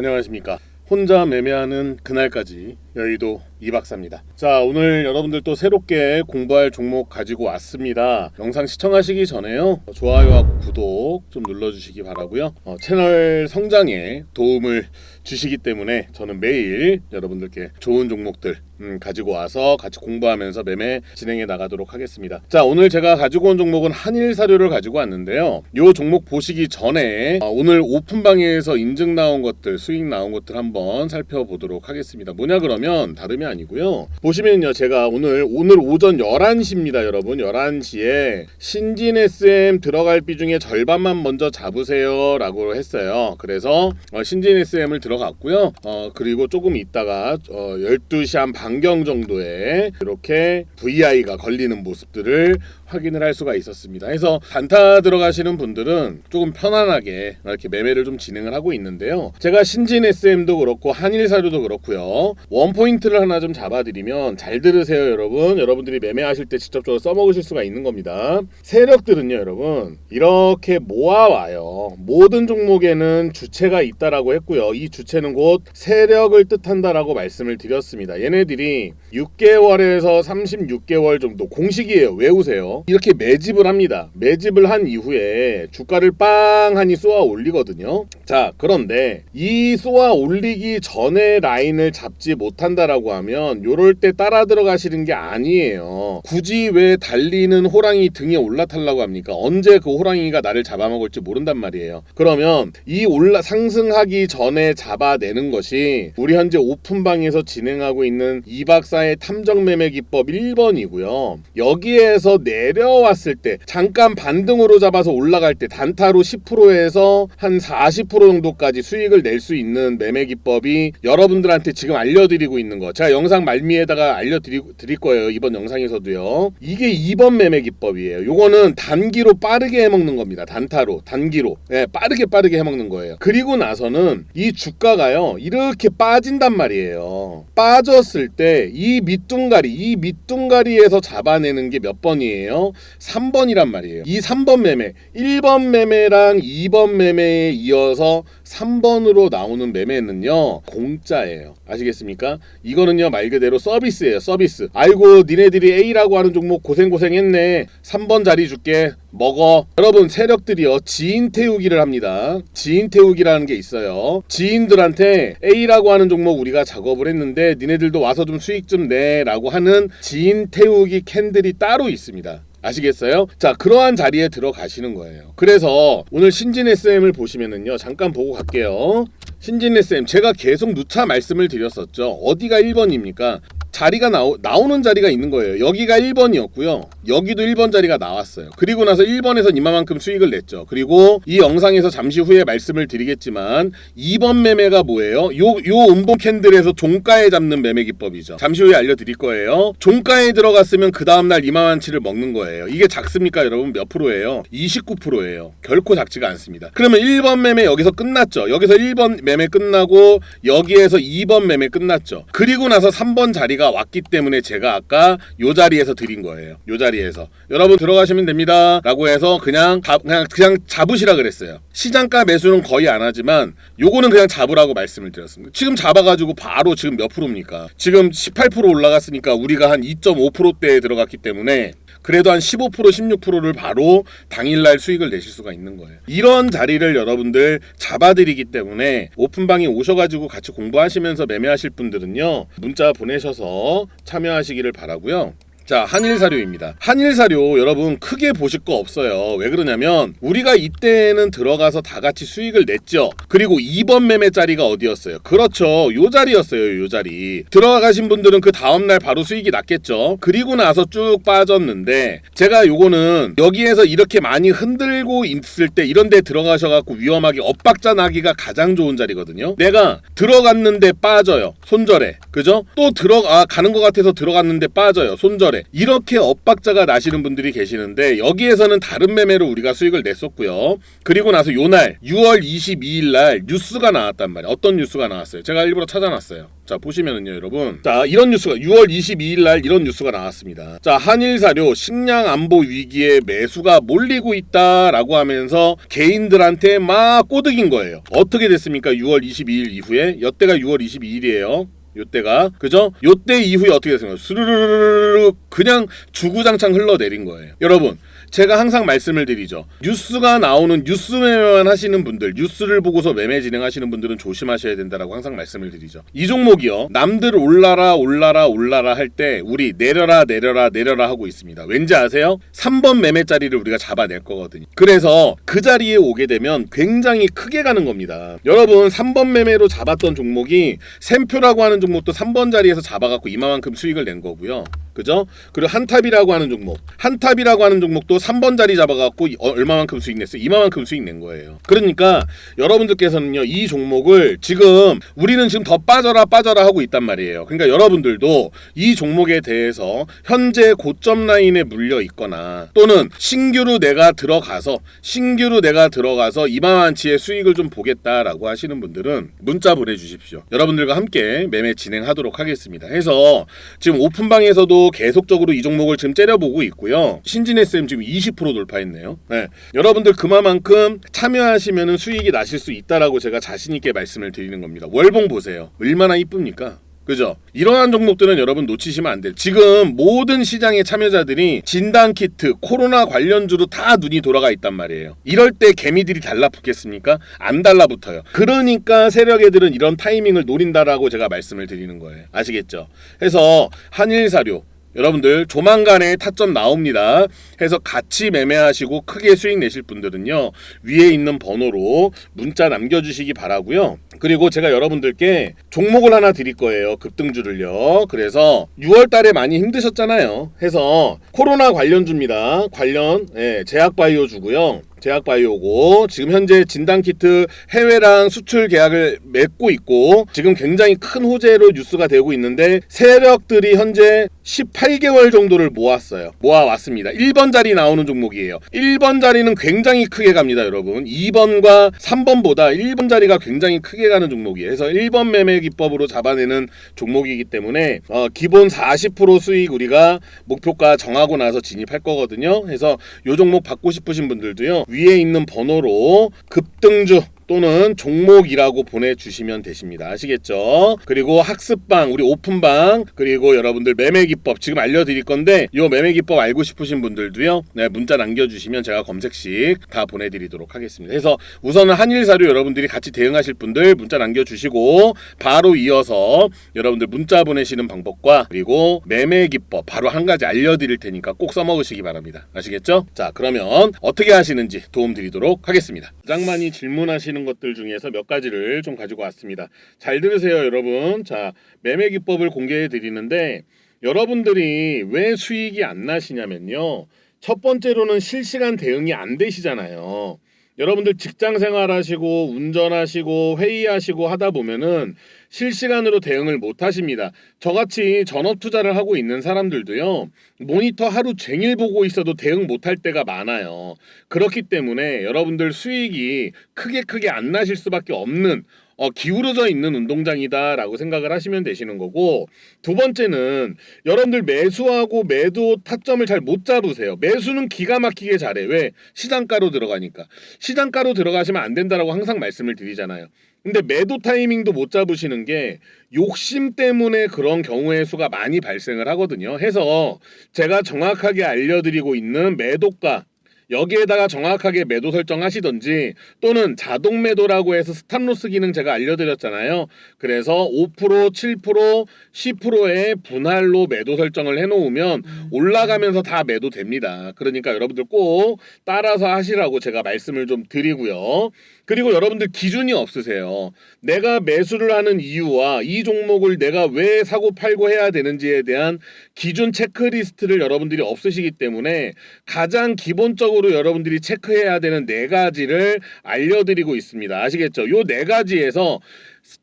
안녕하십니까. 혼자 매매하는 그날까지 여의도 이박사입니다. 자, 오늘 여러분들 또 새롭게 공부할 종목 가지고 왔습니다. 영상 시청하시기 전에요. 좋아요하고 구독 좀 눌러주시기 바라고요. 어, 채널 성장에 도움을 주시기 때문에 저는 매일 여러분들께 좋은 종목들 음, 가지고 와서 같이 공부하면서 매매 진행해 나가도록 하겠습니다. 자, 오늘 제가 가지고 온 종목은 한일 사료를 가지고 왔는데요. 요 종목 보시기 전에 어, 오늘 오픈방에서 인증 나온 것들, 수익 나온 것들 한번 살펴보도록 하겠습니다. 뭐냐 그러면 다름이 아니고요. 보시면요. 제가 오늘 오늘 오전 11시입니다, 여러분. 11시에 신진 SM 들어갈 비중의 절반만 먼저 잡으세요라고 했어요. 그래서 어, 신진 SM을 들어갔고요. 어, 그리고 조금 있다가 어, 12시 한 반경 정도에 이렇게 VI가 걸리는 모습들을 확인을 할 수가 있었습니다. 그래서 단타 들어가시는 분들은 조금 편안하게 이렇게 매매를 좀 진행을 하고 있는데요. 제가 신진 SM도 그렇고 한일사료도 그렇고요. 원 포인트를 하나 좀 잡아드리면 잘 들으세요, 여러분. 여러분들이 매매하실 때 직접적으로 써먹으실 수가 있는 겁니다. 세력들은요, 여러분 이렇게 모아와요. 모든 종목에는 주체가 있다라고 했고요. 이 주체는 곧 세력을 뜻한다라고 말씀을 드렸습니다. 얘네들이 6개월에서 36개월 정도 공식이에요. 외우세요. 이렇게 매집을 합니다. 매집을 한 이후에 주가를 빵하니 쏘아 올리거든요. 자, 그런데 이 쏘아 올리기 전에 라인을 잡지 못한다라고 하면 요럴 때 따라 들어가시는 게 아니에요. 굳이 왜 달리는 호랑이 등에 올라타려고 합니까? 언제 그 호랑이가 나를 잡아먹을지 모른단 말이에요. 그러면 이 올라 상승하기 전에 잡아내는 것이 우리 현재 오픈방에서 진행하고 있는 이 박사의 탐정 매매 기법 1번이고요. 여기에서 내 려왔을 때 잠깐 반등으로 잡아서 올라갈 때 단타로 10%에서 한 40% 정도까지 수익을 낼 수 있는 매매 기법이 여러분들한테 지금 알려드리고 있는 거. 제가 영상 말미에다가 알려드릴 드릴 거예요. 이번 영상에서도요. 이게 2번 매매 기법이에요. 요거는 단기로 빠르게 해먹는 겁니다. 단타로 단기로 네, 빠르게 빠르게 해먹는 거예요. 그리고 나서는 이 주가가요 이렇게 빠진단 말이에요. 빠졌을 때 이 밑둥가리 이 밑둥가리에서 잡아내는 게 몇 번이에요? 3번이란 말이에요. 이 3번 매매 1번 매매랑 2번 매매에 이어서 3번으로 나오는 매매는요 공짜예요. 아시겠습니까? 이거는요 말 그대로 서비스예요. 서비스. 아이고 니네들이 A라고 하는 종목 고생 고생했네. 3번 자리 줄게. 먹어. 여러분 세력들이요 지인 태우기를 합니다. 지인 태우기라는 게 있어요. 지인들한테 A라고 하는 종목 우리가 작업을 했는데 니네들도 와서 좀 수익 좀 내라고 하는 지인 태우기 캔들이 따로 있습니다. 아시겠어요? 자, 그러한 자리에 들어가시는 거예요. 그래서 오늘 신진 SM을 보시면은요. 잠깐 보고 갈게요. 신진 SM 제가 계속 누차 말씀을 드렸었죠. 어디가 1번입니까? 자리가 나오, 나오는 자리가 있는 거예요. 여기가 1번이었고요. 여기도 1번 자리가 나왔어요. 그리고 나서 1번에서 이만큼 수익을 냈죠. 그리고 이 영상에서 잠시 후에 말씀을 드리겠지만 2번 매매가 뭐예요? 요, 요 음봉 캔들에서 종가에 잡는 매매 기법이죠. 잠시 후에 알려드릴 거예요. 종가에 들어갔으면 그 다음날 이만한치를 먹는 거예요. 이게 작습니까 여러분? 몇 프로예요? 29%예요. 결코 작지가 않습니다. 그러면 1번 매매 여기서 끝났죠. 여기서 1번 매매 끝나고 여기에서 2번 매매 끝났죠. 그리고 나서 3번 자리가 왔기 때문에 제가 아까 요 자리에서 드린 거예요. 요 자리에서 여러분 들어가시면 됩니다라고 해서 그냥 가- 그냥 그냥 잡으시라 그랬어요. 시장가 매수는 거의 안 하지만 요거는 그냥 잡으라고 말씀을 드렸습니다. 지금 잡아가지고 바로 지금 몇 프로입니까? 지금 18% 올라갔으니까 우리가 한 2.5%대에 들어갔기 때문에 그래도 한 15% 16%를 바로 당일날 수익을 내실 수가 있는 거예요. 이런 자리를 여러분들 잡아드리기 때문에 오픈방에 오셔가지고 같이 공부하시면서 매매하실 분들은요 문자 보내셔서 참여하시기를 바라고요. 자 한일사료입니다. 한일사료 여러분 크게 보실 거 없어요. 왜 그러냐면 우리가 이때는 들어가서 다 같이 수익을 냈죠. 그리고 2번 매매 자리가 어디였어요? 그렇죠. 요 자리였어요. 요 자리. 들어가신 분들은 그 다음날 바로 수익이 났겠죠. 그리고 나서 쭉 빠졌는데 제가 요거는 여기에서 이렇게 많이 흔들고 있을 때 이런 데 들어가셔갖고 위험하게 엇박자 나기가 가장 좋은 자리거든요. 내가 들어갔는데 빠져요. 손절에. 그죠? 또 들어가 아, 가는 것 같아서 들어갔는데 빠져요. 손절에. 돼. 이렇게 엇박자가 나시는 분들이 계시는데 여기에서는 다른 매매로 우리가 수익을 냈었고요. 그리고 나서 요날 6월 22일 날 뉴스가 나왔단 말이에요. 어떤 뉴스가 나왔어요? 제가 일부러 찾아놨어요. 자 보시면은요 여러분 자 이런 뉴스가 6월 22일 날 이런 뉴스가 나왔습니다 자 한일 사료 식량 안보 위기에 매수가 몰리고 있다라고 하면서 개인들한테 막 꼬드긴 거예요 어떻게 됐습니까 6월 22일 이후에 여태가 6월 22일이에요 요때가 그죠? 요때 이후에 어떻게 됐습니까? 스르르르르 그냥 주구장창 흘러내린 거예요. 여러분, 제가 항상 말씀을 드리죠. 뉴스가 나오는 뉴스 매매만 하시는 분들, 뉴스를 보고서 매매 진행하시는 분들은 조심하셔야 된다라고 항상 말씀을 드리죠. 이 종목이요. 남들 올라라 올라라 올라라 할 때 우리 내려라 내려라 내려라 하고 있습니다. 왠지 아세요? 3번 매매 자리를 우리가 잡아낼 거거든요. 그래서 그 자리에 오게 되면 굉장히 크게 가는 겁니다. 여러분 3번 매매로 잡았던 종목이 샘표라고 하는 종목도 3번 자리에서 잡아갖고 이만큼 수익을 낸 거고요. 그죠? 그리고 한탑이라고 하는 종목, 한탑이라고 하는 종목도 3번 자리 잡아갖고 이- 어, 얼마만큼 수익 냈어요? 이만큼 수익 낸 거예요. 그러니까 여러분들께서는요 이 종목을 지금 우리는 지금 더 빠져라 빠져라 하고 있단 말이에요. 그러니까 여러분들도 이 종목에 대해서 현재 고점 라인에 물려 있거나 또는 신규로 내가 들어가서 신규로 내가 들어가서 이만한치의 수익을 좀 보겠다라고 하시는 분들은 문자 보내주십시오. 여러분들과 함께 매매 진행하도록 하겠습니다. 해서 지금 오픈방에서도 계속 적으로 이 종목을 지금 째려보고 있고요. 신진 SM 지금 20% 돌파했네요. 네. 여러분들 그만큼 참여하시면 수익이 나실 수 있다라고 제가 자신 있게 말씀을 드리는 겁니다. 월봉 보세요. 얼마나 이쁩니까? 그죠? 이러한 종목들은 여러분 놓치시면 안 돼요. 지금 모든 시장의 참여자들이 진단 키트, 코로나 관련주로 다 눈이 돌아가 있단 말이에요. 이럴 때 개미들이 달라붙겠습니까? 안 달라붙어요. 그러니까 세력 애들은 이런 타이밍을 노린다라고 제가 말씀을 드리는 거예요. 아시겠죠? 해서 한일사료 여러분들 조만간에 타점 나옵니다. 해서 같이 매매하시고 크게 수익 내실 분들은요 위에 있는 번호로 문자 남겨주시기 바라고요. 그리고 제가 여러분들께 종목을 하나 드릴 거예요. 급등주를요. 그래서 6월 달에 많이 힘드셨잖아요. 해서 코로나 관련주입니다. 관련 예, 제약바이오주고요. 제약바이오고 지금 현재 진단키트 해외랑 수출 계약을 맺고 있고 지금 굉장히 큰 호재로 뉴스가 되고 있는데 세력들이 현재 18개월 정도를 모았어요. 모아왔습니다. 1번 자리 나오는 종목이에요. 1번 자리는 굉장히 크게 갑니다, 여러분. 2번과 3번보다 1번 자리가 굉장히 크게 가는 종목이에요. 그래서 1번 매매 기법으로 잡아내는 종목이기 때문에 어, 기본 40% 수익 우리가 목표가 정하고 나서 진입할 거거든요. 그래서 요 종목 받고 싶으신 분들도요. 위에 있는 번호로 급등주 또는 종목이라고 보내주시면 되십니다. 아시겠죠? 그리고 학습방, 우리 오픈방, 그리고 여러분들 매매 기법 지금 알려드릴 건데 이 매매 기법 알고 싶으신 분들도요. 네, 문자 남겨주시면 제가 검색식 다 보내드리도록 하겠습니다. 그래서 우선은 한일사료 여러분들이 같이 대응하실 분들 문자 남겨주시고 바로 이어서 여러분들 문자 보내시는 방법과 그리고 매매 기법 바로 한 가지 알려드릴 테니까 꼭 써먹으시기 바랍니다. 아시겠죠? 자 그러면 어떻게 하시는지 도움 드리도록 하겠습니다. 가장 많이 질문하시 는 것들 중에서 몇 가지를 좀 가지고 왔습니다. 잘 들으세요, 여러분. 자, 매매 기법을 공개해 드리는데 여러분들이 왜 수익이 안 나시냐면요. 첫 번째로는 실시간 대응이 안 되시잖아요. 여러분들 직장 생활하시고 운전하시고 회의하시고 하다 보면은 실시간으로 대응을 못 하십니다. 저같이 전업 투자를 하고 있는 사람들도요. 모니터 하루 종일 보고 있어도 대응 못 할 때가 많아요. 그렇기 때문에 여러분들 수익이 크게 크게 안 나실 수밖에 없는 어, 기울어져 있는 운동장이다라고 생각을 하시면 되시는 거고 두 번째는 여러분들 매수하고 매도 타점을 잘 못 잡으세요. 매수는 기가 막히게 잘해. 왜? 시장가로 들어가니까. 시장가로 들어가시면 안 된다라고 항상 말씀을 드리잖아요. 근데 매도 타이밍도 못 잡으시는 게 욕심 때문에 그런 경우의 수가 많이 발생을 하거든요. 해서 제가 정확하게 알려드리고 있는 매도가 여기에다가 정확하게 매도 설정하시던지 또는 자동 매도라고 해서 스탑로스 기능 제가 알려드렸잖아요. 그래서 5%, 7%, 10%의 분할로 매도 설정을 해놓으면 올라가면서 다 매도 됩니다. 그러니까 여러분들 꼭 따라서 하시라고 제가 말씀을 좀 드리고요. 그리고 여러분들 기준이 없으세요. 내가 매수를 하는 이유와 이 종목을 내가 왜 사고 팔고 해야 되는지에 대한 기준 체크리스트를 여러분들이 없으시기 때문에 가장 기본적으로 여러분들이 체크해야 되는 네 가지를 알려드리고 있습니다. 아시겠죠? 요 네 가지에서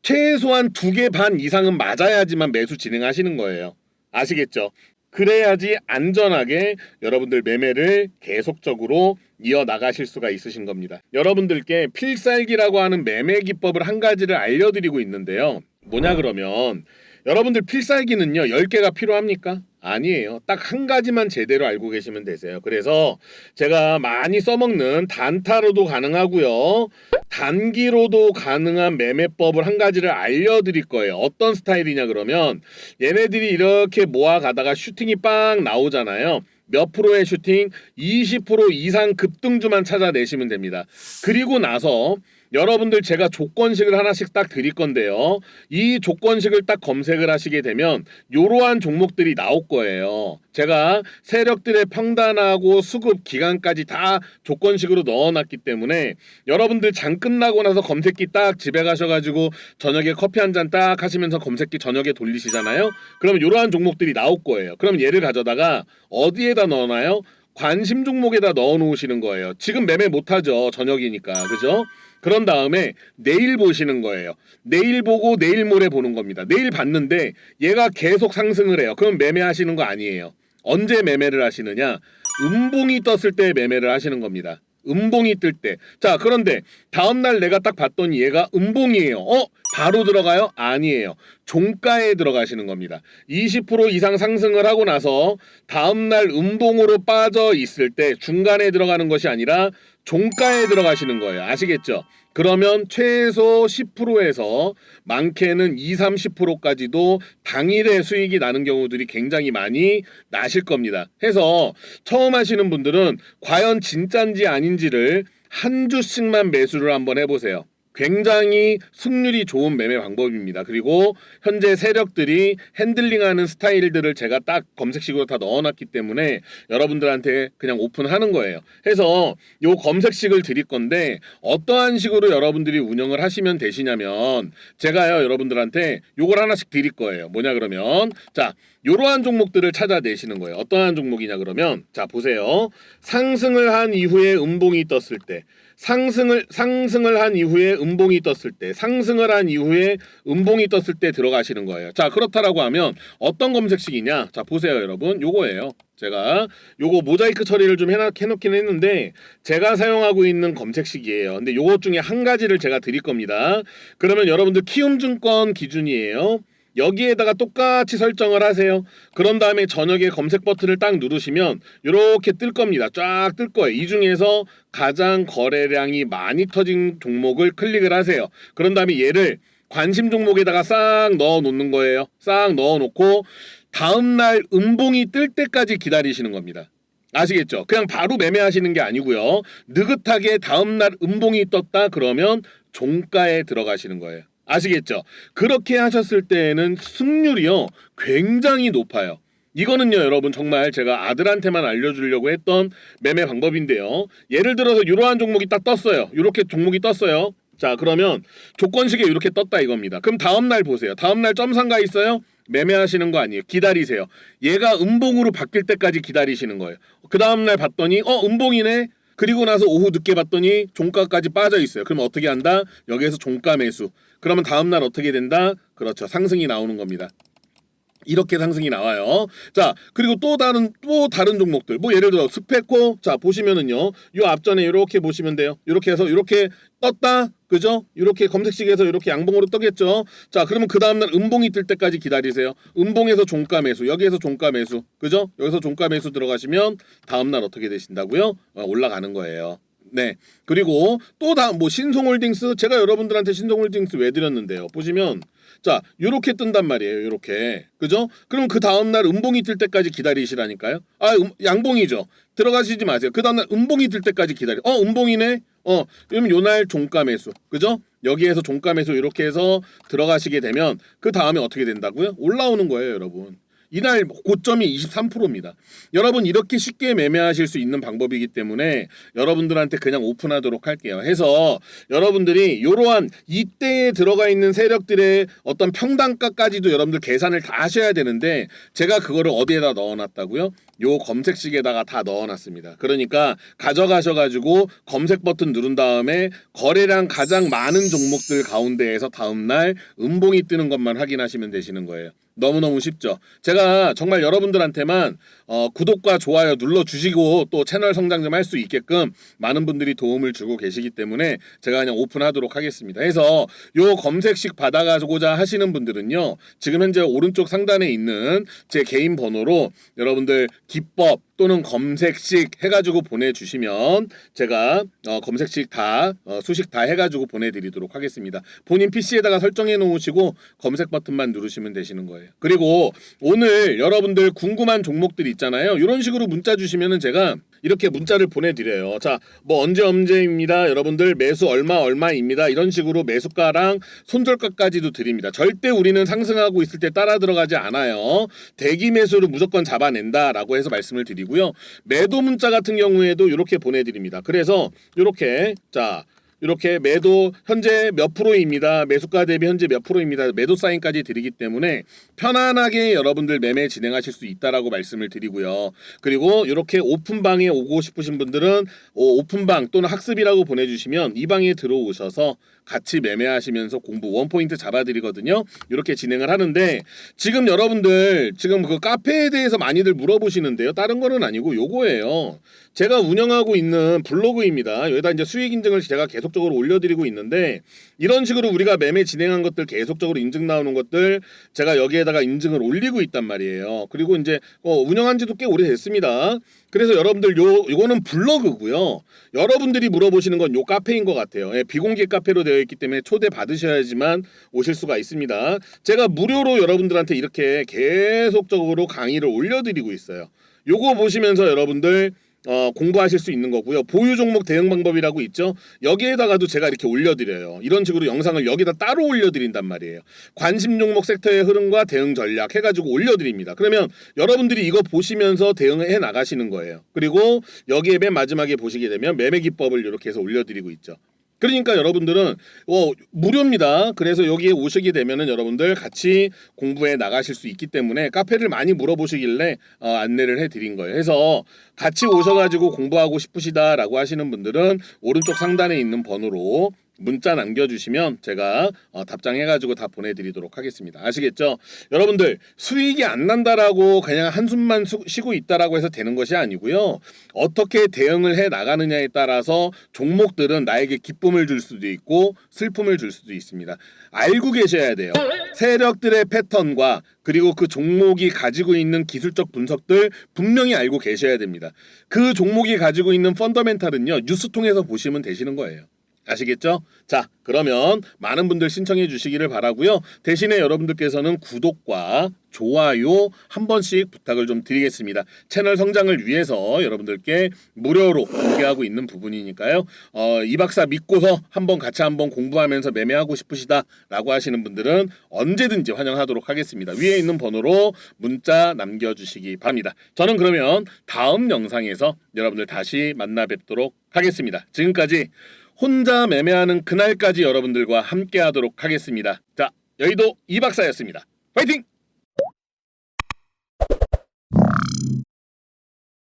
최소한 두 개 반 이상은 맞아야지만 매수 진행하시는 거예요. 아시겠죠? 그래야지 안전하게 여러분들 매매를 계속적으로 이어 나가실 수가 있으신 겁니다. 여러분들께 필살기라고 하는 매매 기법을 한 가지를 알려드리고 있는데요. 뭐냐 그러면 여러분들 필살기는요 10개가 필요합니까? 아니에요. 딱 한 가지만 제대로 알고 계시면 되세요. 그래서 제가 많이 써먹는 단타로도 가능하고요. 단기로도 가능한 매매법을 한 가지를 알려드릴 거예요. 어떤 스타일이냐 그러면 얘네들이 이렇게 모아가다가 슈팅이 빵 나오잖아요. 몇 프로의 슈팅? 20% 이상 급등주만 찾아내시면 됩니다. 그리고 나서 여러분들 제가 조건식을 하나씩 딱 드릴 건데요. 이 조건식을 딱 검색을 하시게 되면 이러한 종목들이 나올 거예요. 제가 세력들의 평단하고 수급 기간까지 다 조건식으로 넣어놨기 때문에 여러분들 장 끝나고 나서 검색기 딱 집에 가셔가지고 저녁에 커피 한 잔 딱 하시면서 검색기 저녁에 돌리시잖아요. 그러면 이러한 종목들이 나올 거예요. 그럼 얘를 가져다가 어디에다 넣어놔요? 관심 종목에다 넣어 놓으시는 거예요. 지금 매매 못 하죠. 저녁이니까. 그죠? 그런 다음에 내일 보시는 거예요. 내일 보고 내일 모레 보는 겁니다. 내일 봤는데 얘가 계속 상승을 해요. 그럼 매매하시는 거 아니에요. 언제 매매를 하시느냐? 음봉이 떴을 때 매매를 하시는 겁니다. 음봉이 뜰 때. 자, 그런데 다음날 내가 딱 봤더니 얘가 음봉이에요. 어? 바로 들어가요? 아니에요. 종가에 들어가시는 겁니다. 20% 이상 상승을 하고 나서 다음날 음봉으로 빠져 있을 때 중간에 들어가는 것이 아니라 종가에 들어가시는 거예요. 아시겠죠? 그러면 최소 10%에서 많게는 2, 30%까지도 당일에 수익이 나는 경우들이 굉장히 많이 나실 겁니다. 해서 처음 하시는 분들은 과연 진짠지 아닌지를 한 주씩만 매수를 한번 해보세요. 굉장히 승률이 좋은 매매 방법입니다. 그리고 현재 세력들이 핸들링하는 스타일들을 제가 딱 검색식으로 다 넣어놨기 때문에 여러분들한테 그냥 오픈하는 거예요. 해서 요 검색식을 드릴 건데 어떠한 식으로 여러분들이 운영을 하시면 되시냐면 제가요 여러분들한테 요걸 하나씩 드릴 거예요. 뭐냐 그러면 자 이러한 종목들을 찾아내시는 거예요. 어떠한 종목이냐 그러면 자 보세요. 상승을 한 이후에 음봉이 떴을 때 상승을 상승을 한 이후에 음봉이 떴을 때 상승을 한 이후에 음봉이 떴을 때 들어가시는 거예요. 자 그렇다라고 하면 어떤 검색식이냐? 자 보세요 여러분 요거예요. 제가 요거 모자이크 처리를 좀 해놔, 해놓긴 했는데 제가 사용하고 있는 검색식이에요. 근데 요것 중에 한 가지를 제가 드릴 겁니다. 그러면 여러분들 키움증권 기준이에요. 여기에다가 똑같이 설정을 하세요. 그런 다음에 저녁에 검색 버튼을 딱 누르시면 이렇게 뜰 겁니다. 쫙 뜰 거예요. 이 중에서 가장 거래량이 많이 터진 종목을 클릭을 하세요. 그런 다음에 얘를 관심 종목에다가 싹 넣어 놓는 거예요. 싹 넣어 놓고 다음 날 음봉이 뜰 때까지 기다리시는 겁니다. 아시겠죠? 그냥 바로 매매하시는 게 아니고요. 느긋하게 다음 날 음봉이 떴다 그러면 종가에 들어가시는 거예요. 아시겠죠? 그렇게 하셨을 때에는 승률이요 굉장히 높아요. 이거는요 여러분 정말 제가 아들한테만 알려주려고 했던 매매 방법인데요. 예를 들어서 이러한 종목이 딱 떴어요. 이렇게 종목이 떴어요. 자 그러면 조건식에 이렇게 떴다 이겁니다. 그럼 다음 날 보세요. 다음 날 점상가 있어요? 매매하시는 거 아니에요. 기다리세요. 얘가 음봉으로 바뀔 때까지 기다리시는 거예요. 그 다음 날 봤더니 어 음봉이네. 그리고 나서 오후 늦게 봤더니 종가까지 빠져 있어요. 그럼 어떻게 한다? 여기에서 종가 매수. 그러면 다음 날 어떻게 된다? 그렇죠. 상승이 나오는 겁니다. 이렇게 상승이 나와요. 자, 그리고 또 다른 또 다른 종목들. 뭐 예를 들어 스페코 자, 보시면은요. 요 앞전에 이렇게 보시면 돼요. 이렇게 해서 이렇게 떴다. 그죠? 이렇게 검색식에서 이렇게 양봉으로 떠겠죠. 자, 그러면 그 다음 날 음봉이 뜰 때까지 기다리세요. 음봉에서 종가 매수, 여기에서 종가 매수. 그죠? 여기서 종가 매수 들어가시면 다음 날 어떻게 되신다고요? 어, 올라가는 거예요. 네. 그리고 또 다음 뭐 신송홀딩스 제가 여러분들한테 신송홀딩스 왜 드렸는데요. 보시면 자, 요렇게 뜬단 말이에요. 요렇게. 그죠? 그럼 그 다음 날 음봉이 뜰 때까지 기다리시라니까요. 아, 음, 양봉이죠. 들어가시지 마세요. 그 다음 날 음봉이 뜰 때까지 기다려. 어, 음봉이네. 어, 그러면 요날 종가 매수. 그죠? 여기에서 종가 매수 이렇게 해서 들어가시게 되면 그 다음에 어떻게 된다고요? 올라오는 거예요, 여러분. 이날 고점이 23%입니다. 여러분 이렇게 쉽게 매매하실 수 있는 방법이기 때문에 여러분들한테 그냥 오픈하도록 할게요. 해서 여러분들이 이러한 이때에 들어가 있는 세력들의 어떤 평단가까지도 여러분들 계산을 다 하셔야 되는데 제가 그거를 어디에다 넣어놨다고요? 요 검색식에다가 다 넣어놨습니다. 그러니까 가져가셔가지고 검색 버튼 누른 다음에 거래량 가장 많은 종목들 가운데에서 다음날 음봉이 뜨는 것만 확인하시면 되시는 거예요. 너무너무 쉽죠. 제가 정말 여러분들한테만 어, 구독과 좋아요 눌러주시고 또 채널 성장 좀 할 수 있게끔 많은 분들이 도움을 주고 계시기 때문에 제가 그냥 오픈하도록 하겠습니다. 해서 요 검색식 받아가고자 하시는 분들은요. 지금 현재 오른쪽 상단에 있는 제 개인 번호로 여러분들 기법 또는 검색식 해가지고 보내주시면 제가 어, 검색식 다 어, 수식 다 해가지고 보내드리도록 하겠습니다. 본인 PC에다가 설정해 놓으시고 검색 버튼만 누르시면 되시는 거예요. 그리고 오늘 여러분들 궁금한 종목들 있잖아요. 이런 식으로 문자 주시면은 제가 이렇게 문자를 보내드려요. 자, 뭐 언제 언제입니다. 여러분들 매수 얼마 얼마입니다. 이런 식으로 매수가랑 손절가까지도 드립니다. 절대 우리는 상승하고 있을 때 따라 들어가지 않아요. 대기 매수를 무조건 잡아낸다라고 해서 말씀을 드리고 요. 매도 문자 같은 경우에도 이렇게 보내드립니다. 그래서 이렇게 자. 이렇게 매도 현재 몇 프로입니다. 매수가 대비 현재 몇 프로입니다. 매도 사인까지 드리기 때문에 편안하게 여러분들 매매 진행하실 수 있다라고 말씀을 드리고요. 그리고 이렇게 오픈방에 오고 싶으신 분들은 어, 오픈방 또는 학습이라고 보내주시면 이 방에 들어오셔서 같이 매매하시면서 공부 원 포인트 잡아드리거든요. 이렇게 진행을 하는데 지금 여러분들 지금 그 카페에 대해서 많이들 물어보시는데요. 다른 거는 아니고 요거예요. 제가 운영하고 있는 블로그입니다. 여기다 이제 수익 인증을 제가 계속적으로 올려드리고 있는데 이런 식으로 우리가 매매 진행한 것들 계속적으로 인증 나오는 것들 제가 여기에다가 인증을 올리고 있단 말이에요. 그리고 이제 어, 운영한 지도 꽤 오래됐습니다. 그래서 여러분들 요 이거는 블로그고요. 여러분들이 물어보시는 건 요 카페인 것 같아요. 예, 비공개 카페로 되어 있기 때문에 초대 받으셔야지만 오실 수가 있습니다. 제가 무료로 여러분들한테 이렇게 계속적으로 강의를 올려드리고 있어요. 요거 보시면서 여러분들 어, 공부하실 수 있는 거고요. 보유 종목 대응 방법이라고 있죠. 여기에다가도 제가 이렇게 올려드려요. 이런 식으로 영상을 여기다 따로 올려드린단 말이에요. 관심 종목 섹터의 흐름과 대응 전략 해가지고 올려드립니다. 그러면 여러분들이 이거 보시면서 대응해 나가시는 거예요. 그리고 여기에 맨 마지막에 보시게 되면 매매 기법을 이렇게 해서 올려드리고 있죠. 그러니까 여러분들은 어, 무료입니다. 그래서 여기에 오시게 되면은 여러분들 같이 공부해 나가실 수 있기 때문에 카페를 많이 물어보시길래 어, 안내를 해드린 거예요. 해서 같이 오셔가지고 공부하고 싶으시다라고 하시는 분들은 오른쪽 상단에 있는 번호로 문자 남겨주시면 제가 어, 답장해가지고 다 보내드리도록 하겠습니다. 아시겠죠? 여러분들 수익이 안 난다라고 그냥 한숨만 수- 쉬고 있다라고 해서 되는 것이 아니고요. 어떻게 대응을 해 나가느냐에 따라서 종목들은 나에게 기쁨을 줄 수도 있고 슬픔을 줄 수도 있습니다. 알고 계셔야 돼요. 세력들의 패턴과 그리고 그 종목이 가지고 있는 기술적 분석들 분명히 알고 계셔야 됩니다. 그 종목이 가지고 있는 펀더멘탈은요 뉴스 통해서 보시면 되시는 거예요. 아시겠죠? 자, 그러면 많은 분들 신청해 주시기를 바라고요. 대신에 여러분들께서는 구독과 좋아요 한 번씩 부탁을 좀 드리겠습니다. 채널 성장을 위해서 여러분들께 무료로 공개하고 있는 부분이니까요. 어, 이 박사 믿고서 한번 같이 한번 공부하면서 매매하고 싶으시다라고 하시는 분들은 언제든지 환영하도록 하겠습니다. 위에 있는 번호로 문자 남겨주시기 바랍니다. 저는 그러면 다음 영상에서 여러분들 다시 만나 뵙도록 하겠습니다. 지금까지 혼자 매매하는 그날까지 여러분들과 함께 하도록 하겠습니다. 자, 여의도 이 박사였습니다. 파이팅!